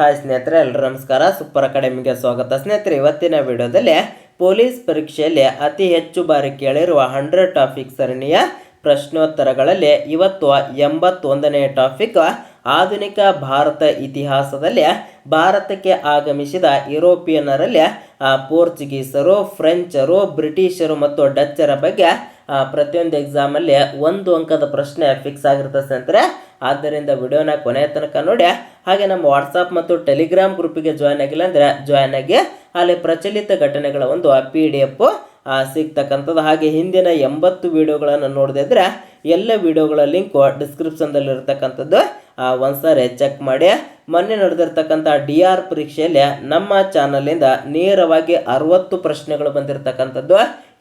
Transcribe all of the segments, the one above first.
Hi ಸ್ನೇಹಿತರೆ ಎಲ್ಲರೂ ನಮಸ್ಕಾರ. ಸೂಪರ್ ಅಕಾಡೆಮಿಗೆ ಸ್ವಾಗತ. ಸ್ನೇಹಿತರೆ, ಇವತ್ತಿನ ವಿಡಿಯೋದಲ್ಲಿ ಪೊಲೀಸ್ ಪರೀಕ್ಷೆಯಲ್ಲಿ ಅತಿ ಹೆಚ್ಚು ಬಾರಿ ಕೇಳಿರುವ ಹಂಡ್ರೆಡ್ ಟಾಪಿಕ್ ಸರಣಿಯ ಪ್ರಶ್ನೋತ್ತರಗಳಲ್ಲಿ ಇವತ್ತು ಎಂಬತ್ತೊಂದನೆಯ ಟಾಪಿಕ್, ಆಧುನಿಕ ಭಾರತ ಇತಿಹಾಸದಲ್ಲಿ ಭಾರತಕ್ಕೆ ಆಗಮಿಸಿದ ಯುರೋಪಿಯನ್ನರಲ್ಲಿ ಪೋರ್ಚುಗೀಸರು, ಫ್ರೆಂಚರು, ಬ್ರಿಟಿಷರು ಮತ್ತು ಡಚ್ಚರ ಬಗ್ಗೆ ಪ್ರತಿಯೊಂದು ಎಕ್ಸಾಮಲ್ಲಿ ಒಂದು ಅಂಕದ ಪ್ರಶ್ನೆ ಫಿಕ್ಸ್ ಆಗಿರುತ್ತೆ ಸ್ನೇಹಿತರೆ. ಆದ್ದರಿಂದ ವಿಡಿಯೋನ ಕೊನೆಯ ತನಕ ನೋಡಿ. ಹಾಗೆ ನಮ್ಮ ವಾಟ್ಸಪ್ ಮತ್ತು ಟೆಲಿಗ್ರಾಮ್ ಗ್ರೂಪಿಗೆ ಜಾಯ್ನ್ ಆಗಿಲ್ಲ ಅಂದರೆ ಜಾಯ್ನ್ ಆಗಿ, ಅಲ್ಲಿ ಪ್ರಚಲಿತ ಘಟನೆಗಳ ಒಂದು ಪಿ ಡಿ ಎಫ್ ಸಿಗ್ತಕ್ಕಂಥದ್ದು. ಹಾಗೆ ಹಿಂದಿನ ಎಂಬತ್ತು ವಿಡಿಯೋಗಳನ್ನು ನೋಡಿದ್ರೆ ಎಲ್ಲ ವಿಡಿಯೋಗಳ ಲಿಂಕು ಡಿಸ್ಕ್ರಿಪ್ಷನ್ದಲ್ಲಿ ಇರ್ತಕ್ಕಂಥದ್ದು ಒಂದ್ಸಾರಿ ಚೆಕ್ ಮಾಡಿ. ಮೊನ್ನೆ ನಡೆದಿರ್ತಕ್ಕಂಥ ಡಿ ಆರ್ ಪರೀಕ್ಷೆಯಲ್ಲಿ ನಮ್ಮ ಚಾನಲಿಂದ ನೇರವಾಗಿ ಅರವತ್ತು ಪ್ರಶ್ನೆಗಳು ಬಂದಿರತಕ್ಕಂಥದ್ದು.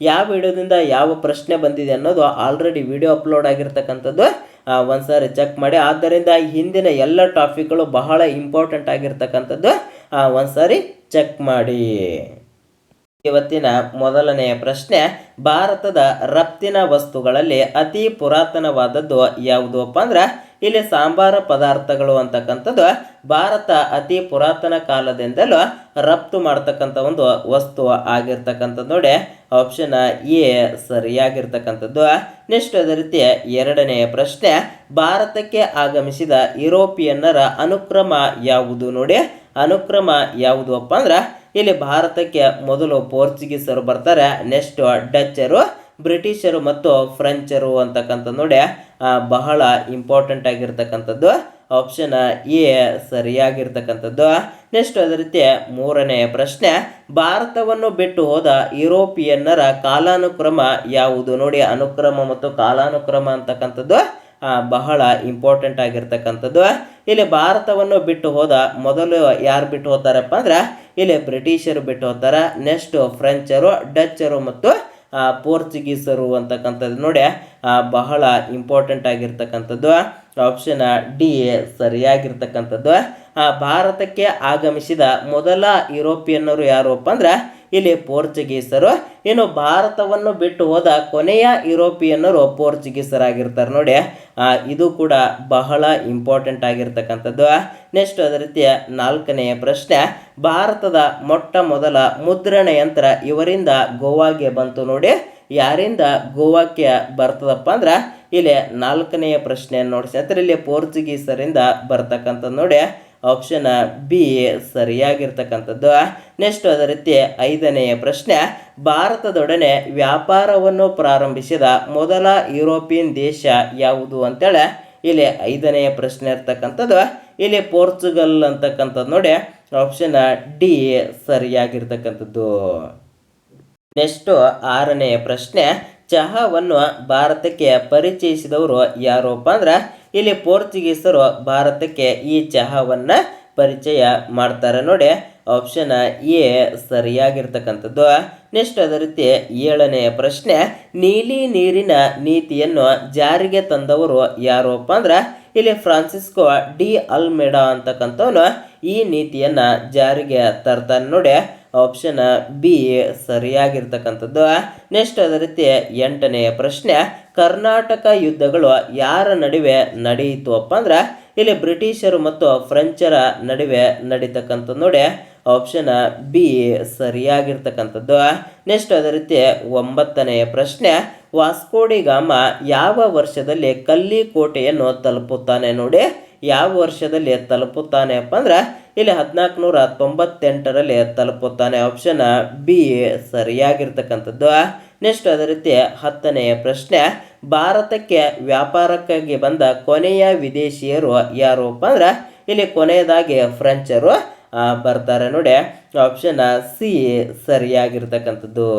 ಯಾವ ವಿಡಿಯೋದಿಂದ ಯಾವ ಪ್ರಶ್ನೆ ಬಂದಿದೆ ಅನ್ನೋದು ಆಲ್ರೆಡಿ ವಿಡಿಯೋ ಅಪ್ಲೋಡ್ ಆಗಿರ್ತಕ್ಕಂಥದ್ದು. ಒಂದು ಒಂದ್ಸಾರಿ ಚೆಕ್ ಮಾಡಿ. ಆದ್ದರಿಂದ ಹಿಂದಿನ ಎಲ್ಲ ಟಾಪಿಕ್ಗಳು ಬಹಳ ಇಂಪಾರ್ಟೆಂಟ್ ಆಗಿರ್ತಕ್ಕಂಥದ್ದು. ಒಂದು ಸಾರಿ ಚೆಕ್ ಮಾಡಿ. ಇವತ್ತಿನ ಮೊದಲನೆಯ ಪ್ರಶ್ನೆ, ಭಾರತದ ರಫ್ತಿನ ವಸ್ತುಗಳಲ್ಲಿ ಅತಿ ಪುರಾತನವಾದದ್ದು ಯಾವುದಪ್ಪ ಅಂದ್ರೆ, ಇಲ್ಲಿ ಸಾಂಬಾರ ಪದಾರ್ಥಗಳು ಅಂತಕ್ಕಂಥದ್ದು, ಭಾರತ ಅತಿ ಪುರಾತನ ಕಾಲದಿಂದಲೂ ರಫ್ತು ಮಾಡ್ತಕ್ಕಂಥ ಒಂದು ವಸ್ತು ಆಗಿರ್ತಕ್ಕಂಥದ್ದು ನೋಡಿ. Option A ಸರಿಯಾಗಿರ್ತಕ್ಕಂಥದ್ದು. ನೆಕ್ಸ್ಟ್ ಅದೇ ರೀತಿ ಎರಡನೆಯ ಪ್ರಶ್ನೆ, ಭಾರತಕ್ಕೆ ಆಗಮಿಸಿದ ಯುರೋಪಿಯನ್ನರ ಅನುಕ್ರಮ ಯಾವುದು ನೋಡಿ. ಅನುಕ್ರಮ ಯಾವುದು ಅಪ್ಪ ಅಂದ್ರೆ ಇಲ್ಲಿ ಭಾರತಕ್ಕೆ ಮೊದಲು ಪೋರ್ಚುಗೀಸರು ಬರ್ತಾರೆ ನೆಕ್ಸ್ಟ್ ಡಚ್ಚರು, ಬ್ರಿಟಿಷರು ಮತ್ತು ಫ್ರೆಂಚರು ಅಂತಕ್ಕಂಥ ನೋಡಿ ಬಹಳ ಇಂಪಾರ್ಟೆಂಟ್ ಆಗಿರ್ತಕ್ಕಂಥದ್ದು. Option A ಸರಿಯಾಗಿರ್ತಕ್ಕಂಥದ್ದು. ನೆಕ್ಸ್ಟ್ ಅದೇ ರೀತಿ ಮೂರನೆಯ ಪ್ರಶ್ನೆ, ಭಾರತವನ್ನು ಬಿಟ್ಟು ಹೋದ ಯುರೋಪಿಯನ್ನರ ಕಾಲಾನುಕ್ರಮ ಯಾವುದು? ನೋಡಿ, ಅನುಕ್ರಮ ಮತ್ತು ಕಾಲಾನುಕ್ರಮ ಅಂತಕ್ಕಂಥದ್ದು. ಬಹಳ ಇಂಪಾರ್ಟೆಂಟ್ ಆಗಿರ್ತಕ್ಕಂಥದ್ದು. ಇಲ್ಲಿ ಭಾರತವನ್ನು ಬಿಟ್ಟು ಹೋದ ಮೊದಲು ಯಾರು ಬಿಟ್ಟು ಹೋಗ್ತಾರಪ್ಪ ಅಂದ್ರೆ, ಇಲ್ಲಿ ಬ್ರಿಟಿಷರು ಬಿಟ್ಟು ಹೋಗ್ತಾರೆ. ನೆಕ್ಸ್ಟ್ ಫ್ರೆಂಚರು ಡಚ್ಚರು ಮತ್ತು ಪೋರ್ಚುಗೀಸರು ಅಂತಕ್ಕಂಥದ್ದು ನೋಡಿ ಬಹಳ ಇಂಪಾರ್ಟೆಂಟ್ ಆಗಿರ್ತಕ್ಕಂಥದ್ದು. ಆಪ್ಷನ್ ಡಿ ಸರಿಯಾಗಿರ್ತಕ್ಕಂಥದ್ದು. ಭಾರತಕ್ಕೆ ಆಗಮಿಸಿದ ಮೊದಲ ಯುರೋಪಿಯನ್ನರು ಯಾರಪ್ಪ ಅಂದ್ರೆ ಇಲ್ಲಿ ಪೋರ್ಚುಗೀಸರು ಇನ್ನು ಭಾರತವನ್ನು ಬಿಟ್ಟು ಹೋದ ಕೊನೆಯ ಯುರೋಪಿಯನ್ನರು ಪೋರ್ಚುಗೀಸರಾಗಿರ್ತಾರೆ ನೋಡಿ. ಇದು ಕೂಡ ಬಹಳ ಇಂಪಾರ್ಟೆಂಟ್ ಆಗಿರ್ತಕ್ಕಂಥದ್ದು. ನೆಕ್ಸ್ಟ್ ಅದೇ ರೀತಿಯ ನಾಲ್ಕನೆಯ ಪ್ರಶ್ನೆ, ಭಾರತದ ಮೊಟ್ಟ ಮೊದಲ ಮುದ್ರಣ ಯಂತ್ರ ಇವರಿಂದ ಗೋವಾಗೆ ಬಂತು ನೋಡಿ. ಯಾರಿಂದ ಗೋವಾಕ್ಕೆ ಬರ್ತದಪ್ಪ ಅಂದ್ರೆ, ಇಲ್ಲಿ ನಾಲ್ಕನೆಯ ಪ್ರಶ್ನೆಯನ್ನು ನೋಡಿ ಸ್ನೇಹಿತರೆ ಇಲ್ಲಿ ಪೋರ್ಚುಗೀಸರಿಂದ ಬರ್ತಕ್ಕಂಥದ್ದು ನೋಡಿ. ಆಪ್ಷನ್ ಬಿ ಸರಿಯಾಗಿರ್ತಕ್ಕಂಥದ್ದು. ನೆಕ್ಸ್ಟ್ ಅದೇ ರೀತಿ ಐದನೆಯ ಪ್ರಶ್ನೆ, ಭಾರತದೊಡನೆ ವ್ಯಾಪಾರವನ್ನು ಪ್ರಾರಂಭಿಸಿದ ಮೊದಲ ಯುರೋಪಿಯನ್ ದೇಶ ಯಾವುದು ಅಂತೇಳಿ. ಇಲ್ಲಿ ಐದನೆಯ ಪ್ರಶ್ನೆ ಇರ್ತಕ್ಕಂಥದ್ದು, ಇಲ್ಲಿ ಪೋರ್ಚುಗಲ್ ಅಂತಕ್ಕಂಥದ್ದು ನೋಡಿ. Option D ಸರಿಯಾಗಿರ್ತಕ್ಕಂಥದ್ದು. ನೆಕ್ಸ್ಟು ಆರನೆಯ ಪ್ರಶ್ನೆ, ಚಹಾವನ್ನು ಭಾರತಕ್ಕೆ ಪರಿಚಯಿಸಿದವರು ಯಾರಪ್ಪ ಅಂದ್ರೆ ಇಲ್ಲಿ ಪೋರ್ಚುಗೀಸರು ಭಾರತಕ್ಕೆ ಈ ಚಹಾವನ್ನು ಪರಿಚಯ ಮಾಡ್ತಾರೆ ನೋಡಿ. Option A ಸರಿಯಾಗಿರ್ತಕ್ಕಂಥದ್ದು. ನೆಕ್ಸ್ಟ್ ಅದೇ ರೀತಿ ಏಳನೆಯ ಪ್ರಶ್ನೆ, ನೀಲಿ ನೀರಿನ ನೀತಿಯನ್ನು ಜಾರಿಗೆ ತಂದವರು ಯಾರಪ್ಪ ಅಂದ್ರೆ, ಇಲ್ಲಿ ಫ್ರಾನ್ಸಿಸ್ಕೋ ಡಿ ಅಲ್ಮೆಡಾ ಅಂತಕ್ಕಂಥವನು ಈ ನೀತಿಯನ್ನು ಜಾರಿಗೆ ತರ್ತಾನೆ ನೋಡಿ. ಆಪ್ಷನ್ ಬಿ ಸರಿಯಾಗಿರ್ತಕ್ಕಂಥದ್ದು. ನೆಕ್ಸ್ಟ್ ಅದೇ ರೀತಿ ಎಂಟನೆಯ ಪ್ರಶ್ನೆ ಕರ್ನಾಟಕ ಯುದ್ಧಗಳು ಯಾರ ನಡುವೆ ನಡೆಯಿತು ಅಪ್ಪ ಅಂದ್ರೆ ಇಲ್ಲಿ ಬ್ರಿಟಿಷರು ಮತ್ತು ಫ್ರೆಂಚರ ನಡುವೆ ನಡೀತಕ್ಕಂಥ ನೋಡಿ. ಆಪ್ಷನ್ ಬಿ ಸರಿಯಾಗಿರ್ತಕ್ಕಂಥದ್ದು. ನೆಕ್ಸ್ಟ್ ಅದೇ ರೀತಿ ಒಂಬತ್ತನೆಯ ಪ್ರಶ್ನೆ. ವಾಸ್ಕೋಡಿ ಗಾಮ ಯಾವ ವರ್ಷದಲ್ಲಿ ಕಲ್ಲಿ ಕೋಟೆಯನ್ನು ತಲುಪುತ್ತಾನೆ ನೋಡಿ. ಯಾವ ವರ್ಷದಲ್ಲಿ ತಲುಪುತ್ತಾನೆ ಅಪ್ಪ ಅಂದ್ರೆ ಇಲ್ಲಿ ಹದಿನಾಲ್ಕು ನೂರ ತೊಂಬತ್ತೆಂಟರಲ್ಲಿ ತಲುಪುತ್ತಾನೆ. ಆಪ್ಷನ್ ಬಿ ಸರಿಯಾಗಿರ್ತಕ್ಕಂಥದ್ದು. ನೆಕ್ಸ್ಟ್ ಅದೇ ರೀತಿ ಹತ್ತನೆಯ ಪ್ರಶ್ನೆ. ಭಾರತಕ್ಕೆ ವ್ಯಾಪಾರಕ್ಕಾಗಿ ಬಂದ ಕೊನೆಯ ವಿದೇಶಿಯರು ಯಾರಪ್ಪ ಅಂದ್ರೆ ಇಲ್ಲಿ ಕೊನೆಯದಾಗಿ ಫ್ರೆಂಚರು ಬರ್ತಾರೆ ನೋಡಿ. ಆಪ್ಷನ್ ಸಿ ಸರಿಯಾಗಿರ್ತಕ್ಕಂಥದ್ದು.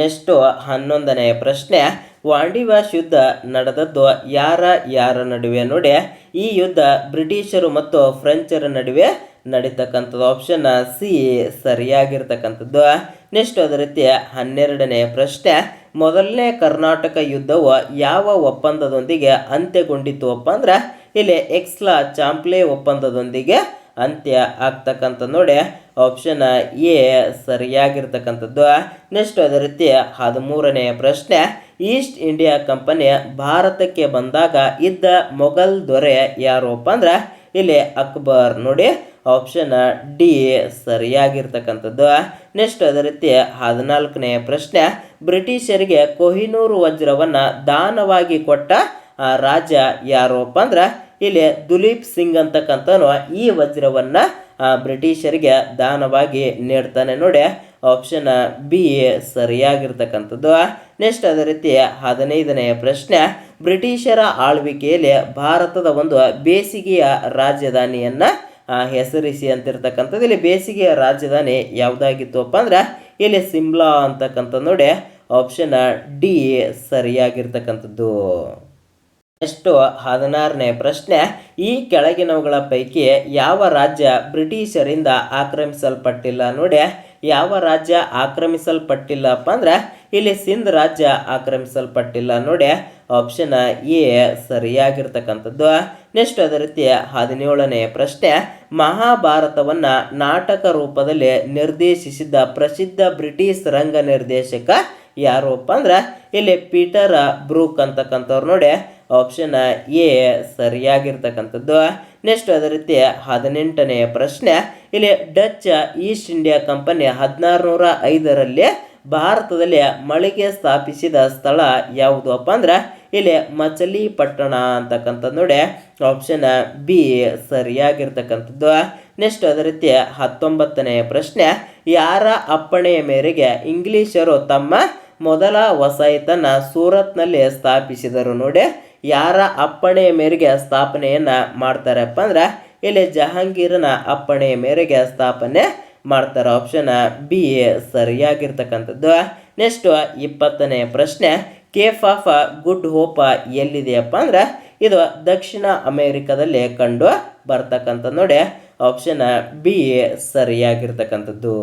ನೆಕ್ಸ್ಟು ಹನ್ನೊಂದನೆಯ ಪ್ರಶ್ನೆ. ವಾಂಡಿವಾಶ್ ಯುದ್ಧ ನಡೆದದ್ದು ಯಾರ ಯಾರ ನಡುವೆ ನೋಡಿ. ಈ ಯುದ್ಧ ಬ್ರಿಟಿಷರು ಮತ್ತು ಫ್ರೆಂಚರ ನಡುವೆ ನಡೀತಕ್ಕಂಥದ್ದು. ಆಪ್ಷನ್ ಸಿ ಸರಿಯಾಗಿರ್ತಕ್ಕಂಥದ್ದು. ನೆಕ್ಸ್ಟ್ ಅದೇ ರೀತಿ ಹನ್ನೆರಡನೆಯ ಪ್ರಶ್ನೆ. ಮೊದಲನೇ ಕರ್ನಾಟಕ ಯುದ್ಧವು ಯಾವ ಒಪ್ಪಂದದೊಂದಿಗೆ ಅಂತ್ಯಗೊಂಡಿತ್ತು ಅಪ್ಪ ಅಂದ್ರೆ ಇಲ್ಲಿ ಎಕ್ಸ್ಲಾ ಚಾಂಪ್ಲೆ ಒಪ್ಪಂದದೊಂದಿಗೆ ಅಂತ್ಯ ಆಗ್ತಕ್ಕಂಥ ನೋಡಿ ಆಪ್ಷನ್ ಎ ಸರಿಯಾಗಿರ್ತಕ್ಕಂಥದ್ದು. ನೆಕ್ಸ್ಟ್ ಅದೇ ರೀತಿ ಹದಿಮೂರನೆಯ ಪ್ರಶ್ನೆ ಈಸ್ಟ್ ಇಂಡಿಯಾ ಕಂಪನಿ ಭಾರತಕ್ಕೆ ಬಂದಾಗ ಇದ್ದ ಮೊಘಲ್ ದೊರೆ ಯಾರಪ್ಪ ಅಂದ್ರೆ ಇಲ್ಲಿ ಅಕ್ಬರ್ ನೋಡಿ ಆಪ್ಷನ್ ಡಿ ಸರಿಯಾಗಿರ್ತಕ್ಕಂಥದ್ದು. ನೆಕ್ಸ್ಟ್ ಅದೇ ರೀತಿ ಹದಿನಾಲ್ಕನೆಯ ಪ್ರಶ್ನೆ, ಬ್ರಿಟಿಷರಿಗೆ ಕೊಹಿನೂರು ವಜ್ರವನ್ನು ದಾನವಾಗಿ ಕೊಟ್ಟ ರಾಜ ಯಾರಪ್ಪ ಅಂದ್ರೆ, ಇಲ್ಲಿ ದುಲೀಪ್ ಸಿಂಗ್ ಅಂತಕ್ಕಂಥನು ಈ ವಜ್ರವನ್ನು ಬ್ರಿಟಿಷರಿಗೆ ದಾನವಾಗಿ ನೀಡ್ತಾನೆ ನೋಡಿ. ಆಪ್ಷನ್ ಬಿ ಸರಿಯಾಗಿರ್ತಕ್ಕಂಥದ್ದು. ನೆಕ್ಸ್ಟ್ ಅದೇ ರೀತಿ ಹದಿನೈದನೆಯ ಪ್ರಶ್ನೆ ಬ್ರಿಟಿಷರ ಆಳ್ವಿಕೆಯಲ್ಲಿ ಭಾರತದ ಒಂದು ಬೇಸಿಗೆಯ ರಾಜಧಾನಿಯನ್ನು ಹೆಸರಿಸಿ ಅಂತಿರ್ತಕ್ಕಂಥದ್ದು. ಇಲ್ಲಿ ಬೇಸಿಗೆಯ ರಾಜಧಾನಿ ಯಾವುದಾಗಿತ್ತುಪ್ಪ ಅಂದ್ರೆ, ಇಲ್ಲಿ ಸಿಮ್ಲಾ ಅಂತಕ್ಕಂಥ ನೋಡಿ ಆಪ್ಷನ್ ಡಿ ಸರಿಯಾಗಿರ್ತಕ್ಕಂಥದ್ದು. ನೆಕ್ಸ್ಟು ಹದಿನಾರನೇ ಪ್ರಶ್ನೆ, ಈ ಕೆಳಗಿನವುಗಳ ಪೈಕಿ ಯಾವ ರಾಜ್ಯ ಬ್ರಿಟಿಷರಿಂದ ಆಕ್ರಮಿಸಲ್ಪಟ್ಟಿಲ್ಲ? ನೋಡಿ ಯಾವ ರಾಜ್ಯ ಆಕ್ರಮಿಸಲ್ಪಟ್ಟಿಲ್ಲಪ್ಪ ಅಂದ್ರೆ ಇಲ್ಲಿ ಸಿಂಧ್ ರಾಜ್ಯ ಆಕ್ರಮಿಸಲ್ಪಟ್ಟಿಲ್ಲ. ನೋಡಿ ಆಪ್ಷನ್ ಎ ಸರಿಯಾಗಿರ್ತಕ್ಕಂಥದ್ದು. ನೆಕ್ಸ್ಟ್ ಅದೇ ರೀತಿ ಹದಿನೇಳನೆಯ ಪ್ರಶ್ನೆ, ಮಹಾಭಾರತವನ್ನು ನಾಟಕ ರೂಪದಲ್ಲಿ ನಿರ್ದೇಶಿಸಿದ ಪ್ರಸಿದ್ಧ ಬ್ರಿಟಿಷ್ ರಂಗ ನಿರ್ದೇಶಕ ಯಾರಪ್ಪ ಅಂದ್ರೆ ಇಲ್ಲಿ ಪೀಟರ್ ಬ್ರೂಕ್ ಅಂತಕ್ಕಂಥವ್ರು. ನೋಡಿ ಆಪ್ಷನ್ ಎ ಸರಿಯಾಗಿರ್ತಕ್ಕಂಥದ್ದು. ನೆಕ್ಸ್ಟ್ ಅದೇ ರೀತಿ ಹದಿನೆಂಟನೆಯ ಪ್ರಶ್ನೆ ಇಲ್ಲಿ ಡಚ್ ಈಸ್ಟ್ ಇಂಡಿಯಾ ಕಂಪನಿ ಹದಿನಾರು ನೂರ ಐದರಲ್ಲಿ ಭಾರತದಲ್ಲಿ ಮಳಿಗೆ ಸ್ಥಾಪಿಸಿದ ಸ್ಥಳ ಯಾವುದು ಅಪ್ಪ ಅಂದ್ರೆ ಇಲ್ಲಿ ಮಚಲಿಪಟ್ಟಣ ಅಂತಕ್ಕಂಥದ್ದು ನೋಡಿ. ಆಪ್ಷನ್ ಬಿ ಸರಿಯಾಗಿರ್ತಕ್ಕಂಥದ್ದು. ನೆಕ್ಸ್ಟ್ ಅದೇ ರೀತಿ ಹತ್ತೊಂಬತ್ತನೆಯ ಪ್ರಶ್ನೆ, ಯಾರ ಅಪ್ಪಣೆಯ ಮೇರೆಗೆ ಇಂಗ್ಲಿಷರು ತಮ್ಮ ಮೊದಲ ವಸಾಯಿತನ ಸೂರತ್ನಲ್ಲಿ ಸ್ಥಾಪಿಸಿದರು ನೋಡಿ. ಯಾರ ಅಪ್ಪಣೆಯ ಮೇರೆಗೆ ಸ್ಥಾಪನೆಯನ್ನು ಮಾಡ್ತಾರಪ್ಪ ಅಂದ್ರೆ ಇಲ್ಲಿ ಜಹಾಂಗೀರನ ಅಪ್ಪಣೆಯ ಮೇರೆಗೆ ಸ್ಥಾಪನೆ ಮಾಡ್ತಾರೆ. ಆಪ್ಷನ್ ಬಿ ಸರಿಯಾಗಿರ್ತಕ್ಕಂಥದ್ದು. ನೆಕ್ಸ್ಟ್ ಇಪ್ಪತ್ತನೇ ಪ್ರಶ್ನೆ ಕೇಫ್ ಆಫ್ ಗುಡ್ ಹೋಪ್ ಎಲ್ಲಿದೆಯಪ್ಪ ಅಂದ್ರೆ, ಇದು ದಕ್ಷಿಣ ಅಮೇರಿಕಾದಲ್ಲಿ ಕಂಡು ಬರ್ತಕ್ಕಂಥ ನೋಡಿ. Option B ಸರಿಯಾಗಿರ್ತಕ್ಕಂಥದ್ದು.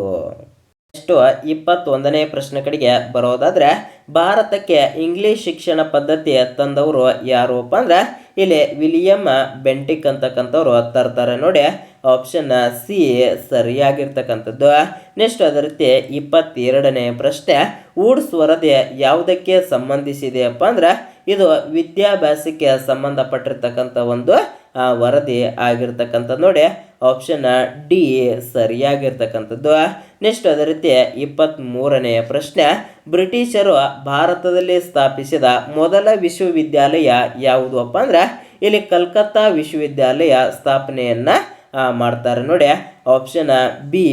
ನೆಕ್ಸ್ಟು ಇಪ್ಪತ್ತೊಂದನೇ ಪ್ರಶ್ನೆ ಕಡೆಗೆ ಬರೋದಾದ್ರೆ, ಭಾರತಕ್ಕೆ ಇಂಗ್ಲಿಷ್ ಶಿಕ್ಷಣ ಪದ್ಧತಿ ತಂದವರು ಯಾರಪ್ಪ ಅಂದ್ರೆ ಇಲ್ಲಿ ವಿಲಿಯಂ ಬೆಂಟಿಕ್ ಅಂತಕ್ಕಂಥವ್ರು ತರ್ತಾರೆ ನೋಡಿ ಆಪ್ಷನ್ ಸಿ ಸರಿಯಾಗಿರ್ತಕ್ಕಂಥದ್ದು. ನೆಕ್ಸ್ಟ್ ಅದೇ ರೀತಿ ಇಪ್ಪತ್ತೆರಡನೇ ಪ್ರಶ್ನೆ, ಊಡ್ಸ್ ವರದಿ ಯಾವುದಕ್ಕೆ ಸಂಬಂಧಿಸಿದೆಯಪ್ಪ ಅಂದ್ರೆ ಇದು ವಿದ್ಯಾಭ್ಯಾಸಕ್ಕೆ ಸಂಬಂಧಪಟ್ಟಿರ್ತಕ್ಕಂಥ ಒಂದು ವರದಿ ಆಗಿರ್ತಕ್ಕಂಥ ನೋಡಿ ಆಪ್ಷನ್ ಡಿ ಸರಿಯಾಗಿರ್ತಕ್ಕಂಥದ್ದು. ನೆಕ್ಸ್ಟ್ ಅದೇ ರೀತಿ ಇಪ್ಪತ್ತ್ಮೂರನೆಯ ಪ್ರಶ್ನೆ. ಬ್ರಿಟಿಷರು ಭಾರತದಲ್ಲಿ ಸ್ಥಾಪಿಸಿದ ಮೊದಲ ವಿಶ್ವವಿದ್ಯಾಲಯ ಯಾವುದು ಅಪ್ಪ ಅಂದ್ರೆ, ಇಲ್ಲಿ ಕಲ್ಕತ್ತಾ ವಿಶ್ವವಿದ್ಯಾಲಯ ಸ್ಥಾಪನೆಯನ್ನು ಮಾಡ್ತಾರೆ. ನೋಡಿ ಆಪ್ಷನ್ ಬಿ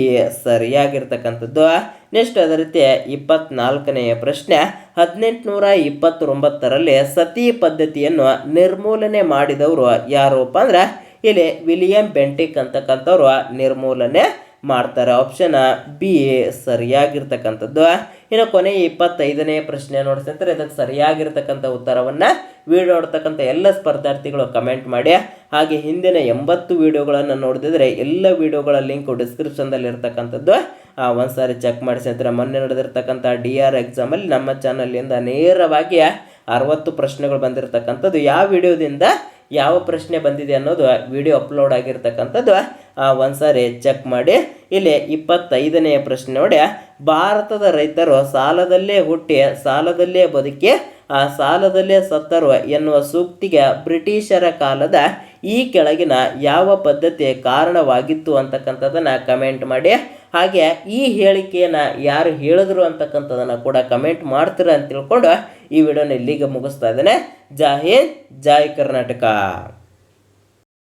ಸರಿಯಾಗಿರ್ತಕ್ಕಂಥದ್ದು. ನೆಕ್ಸ್ಟ್ ಅದೇ ರೀತಿ ಇಪ್ಪತ್ನಾಲ್ಕನೆಯ ಪ್ರಶ್ನೆ, ಹದಿನೆಂಟುನೂರ ಇಪ್ಪತ್ತೊಂಬತ್ತರಲ್ಲಿ ಸತಿ ಪದ್ಧತಿಯನ್ನು ನಿರ್ಮೂಲನೆ ಮಾಡಿದವರು ಯಾರಪ್ಪ ಅಂದ್ರೆ ಇಲ್ಲಿ ವಿಲಿಯಂ ಬೆಂಟಿಕ್ ಅಂತಕ್ಕಂಥವ್ರು ನಿರ್ಮೂಲನೆ ಮಾಡ್ತಾರೆ. ಆಪ್ಷನ್ ಬಿ ಸರಿಯಾಗಿರ್ತಕ್ಕಂಥದ್ದು. ಇನ್ನು ಕೊನೆ ಇಪ್ಪತ್ತೈದನೇ ಪ್ರಶ್ನೆ ನೋಡ್ಸಂತಾರೆ ಇದಕ್ಕೆ ಸರಿಯಾಗಿರ್ತಕ್ಕಂಥ ಉತ್ತರವನ್ನು ವಿಡಿಯೋ ನೋಡ್ತಕ್ಕಂಥ ಎಲ್ಲ ಸ್ಪರ್ಧಾರ್ಥಿಗಳು ಕಮೆಂಟ್ ಮಾಡಿ. ಹಾಗೆ ಹಿಂದಿನ ಎಂಬತ್ತು ವಿಡಿಯೋಗಳನ್ನು ನೋಡಿದ್ರೆ ಎಲ್ಲ ವೀಡಿಯೋಗಳ ಲಿಂಕು ಡಿಸ್ಕ್ರಿಪ್ಷನ್ದಲ್ಲಿ ಇರ್ತಕ್ಕಂಥದ್ದು. ಆ, ಒಂದ್ಸಾರಿ ಚೆಕ್ ಮಾಡಿಸಿ ಮೊನ್ನೆ ನಡೆದಿರ್ತಕ್ಕಂಥ ಡಿ ಆರ್ ಎಕ್ಸಾಮಲ್ಲಿ ನಮ್ಮ ಚಾನಲಿಂದ ನೇರವಾಗಿ ಅರವತ್ತು ಪ್ರಶ್ನೆಗಳು ಬಂದಿರತಕ್ಕಂಥದ್ದು. ಯಾವ ವಿಡಿಯೋದಿಂದ ಯಾವ ಪ್ರಶ್ನೆ ಬಂದಿದೆ ಅನ್ನೋದು ವಿಡಿಯೋ ಅಪ್ಲೋಡ್ ಆಗಿರ್ತಕ್ಕಂಥದ್ದು ಆ, ಒಂದ್ಸಾರಿ ಚೆಕ್ ಮಾಡಿ. ಇಲ್ಲಿ ಇಪ್ಪತ್ತೈದನೆಯ ಪ್ರಶ್ನೆ ನೋಡಿ. ಭಾರತದ ರೈತರು ಸಾಲದಲ್ಲೇ ಹುಟ್ಟಿ ಸಾಲದಲ್ಲೇ ಬದುಕಿ ಆ ಸಾಲದಲ್ಲೇ ಸತ್ತರು ಎನ್ನುವ ಸೂಕ್ತಿಗೆ ಬ್ರಿಟಿಷರ ಕಾಲದ ಈ ಕೆಳಗಿನ ಯಾವ ಪದ್ಧತಿ ಕಾರಣವಾಗಿತ್ತು ಅಂತಕ್ಕಂಥದ್ದನ್ನು ಕಮೆಂಟ್ ಮಾಡಿ. ಹಾಗೆ ಈ ಹೇಳಿಕೆಯನ್ನು ಯಾರು ಹೇಳಿದ್ರು ಅಂತಕ್ಕಂಥದ್ದನ್ನು ಕೂಡ ಕಮೆಂಟ್ ಮಾಡ್ತೀರ ಅಂತ ತಿಳ್ಕೊಂಡು ಈ ವಿಡಿಯೋನ ಇಲ್ಲಿಗೆ ಮುಗಿಸ್ತಾ ಇದ್ದೇನೆ. ಜೈ ಹಿಂದ್, ಜೈ ಕರ್ನಾಟಕ.